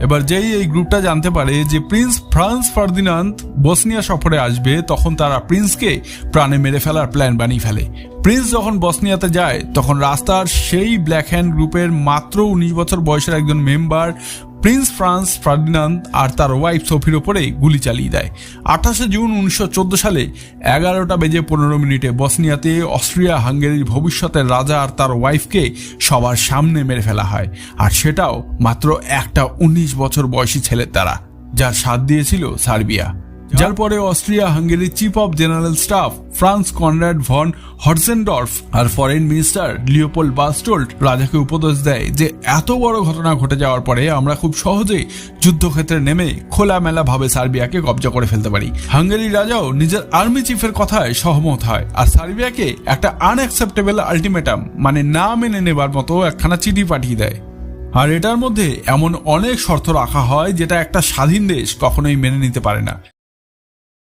এবার যেই এই গ্রুপটা জানতে পারে যে প্রিন্স ফ্রান্স ফার্দিনান্দ বসনিয়া সফরে আসবে, তখন তারা প্রিন্সকে প্রাণে মেরে ফেলার প্ল্যান বানিয়ে ফেলে। প্রিন্স যখন বসনিয়াতে যায়, তখন রাস্তার সেই ব্ল্যাক হ্যান্ড গ্রুপের মাত্র উনিশ বছর বয়সের একজন মেম্বার প্রিন্স ফ্রান্স ফার্ডিনান্দ আর তার ওয়াইফ সোফির ওপরে গুলি চালিয়ে দেয়। আঠাশে জুন উনিশশো চোদ্দ সালে এগারোটা বেজে পনেরো মিনিটে বসনিয়াতে অস্ট্রিয়া হাঙ্গেরির ভবিষ্যতের রাজা আর তার ওয়াইফকে সবার সামনে মেরে ফেলা হয়। আর সেটাও মাত্র একটা উনিশ বছর বয়সী ছেলের দ্বারা, যার সাথ দিয়েছিল সার্বিয়া। যার পরে Austria হাঙ্গেরির chief of general staff Franz Conrad von Hotzendorf R foreign minister Leopold Berchtold রাজাকে উপদেশ দেয় যে এত বড় ঘটনা ঘটে যাওয়ার পরে আমরা খুব সহজেই যুদ্ধক্ষেত্রে নেমে খোলামেলা ভাবে সার্বিয়াকে কবজা করে ফেলতে পারি। হাঙ্গেরির রাজাও নিজের আর্মি চিফের কথায় সহমত হয় আর সার্বিয়াকে একটা আনঅ্যাকসেপ্টেবল আলটিমেটাম মানে না মেনে নেবার মতো একখানা চিঠি পাঠিয়ে দেয়। আর এটার মধ্যে এমন অনেক শর্ত রাখা হয় যেটা একটা স্বাধীন দেশ কখনোই মেনে নিতে পারে না।